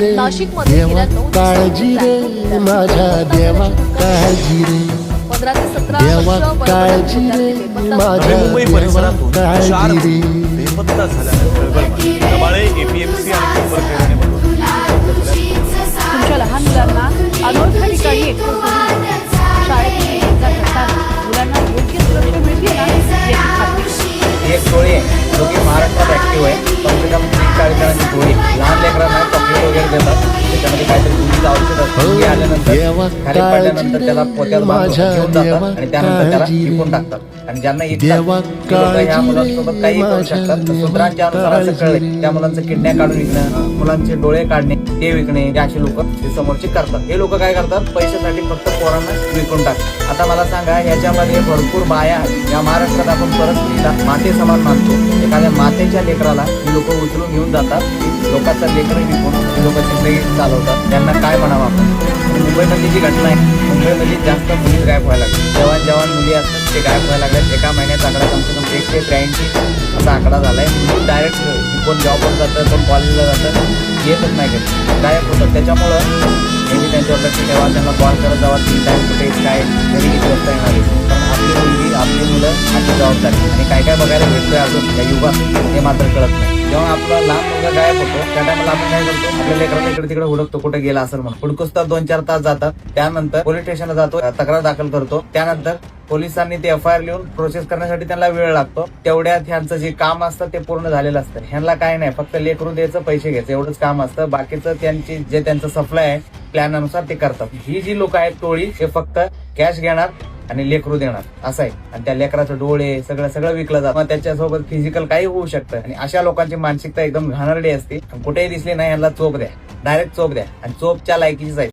देवा काळजी रे माझ्या देवा काळजी रे. देवा काळजी रे माझ्या मुंबई परिसरातून काळजी रे. बेपत्ता एपीएमसी आणि आल्यानंतर खाली पडल्यानंतर त्याला घेऊन जातात आणि त्यानंतर त्याला रे. विकून टाकतात आणि ज्यांना मुलांसोबत काही करू शकतात सूत्रांच्या अनुसार असं. त्या मुलांचं किडण्या काढून विकणं मुलांचे डोळे काढणे ते विकणे हे अशी लोक ते समोरचे करतात हे लोक काय करतात पैशासाठी फक्त पोरांना विकून टाकतात आता मला सांगा याच्यामध्ये भरपूर बाया. या महाराष्ट्रात आपण परत माते समान मानतो एखाद्या मातेच्या लेकराला ही लोक उचलून घेऊन जातात लोकांचा लेकर विकून लोक जिंदगी चालवतात त्यांना काय म्हणावं आपण? मुंबईमधली जी घटना आहे मुंबईमध्ये जास्त मुली गायब व्हायला लागतात जवान जवान मुली असतात ते गायब व्हायला लागल्यात एका महिन्याचा आकडा कमसे कम एकशे त्र्याऐंशी असा आकडा झाला मुली डायरेक्ट कोण जॉबवर जातं कोण कॉलेजला जातं येतच नाही घेत गायब होतात. त्याच्यामुळं नेहमी त्यांच्यावर लक्ष ठेवा त्यांना कॉल करत जावा तीन टाईम कुठे काय घरी किती वाजता येणार आपली आपली जबाबदारी. आणि काय काय बघायला भेटतोय अजून या युगात हे मात्र कळत नाही. जेव्हा आपला लहान मुलगा गायब होतो त्या टायमाला आपण काय करतो? आपल्या लेकरांना इकडे तिकडे हुडकतो कुठे गेला असेल म्हणून. हुडकुसतात दोन चार तास जातात. त्यानंतर पोलीस स्टेशनला जातो तक्रार दाखल करतो. त्यानंतर पोलिसांनी ते एफ आय आर लिहून प्रोसेस करण्यासाठी त्यांना वेळ लागतो. तेवढ्यात ह्यांचं जे काम असतं ते पूर्ण झालेलं असतं. ह्यांना काय नाही फक्त लेकरून द्यायचं पैसे घ्यायचं एवढंच काम असतं. बाकीचं त्यांची जे त्यांचं सप्लाय आहे प्लॅननुसार ते करतात. ही जी लोक आहेत टोळी हे फक्त कॅश घेणार आणि लेकरू देणार. असं आहे. आणि त्या लेकराचं डोळे सगळं सगळं विकलं जातं. त्याच्यासोबत फिजिकल काही होऊ शकतं. आणि अशा लोकांची मानसिकता एकदम घाणरडी असते. कुठेही दिसली नाही यांना चोप द्या. डायरेक्ट चोप द्या. आणि चोपच्या लायकीचीच आहे.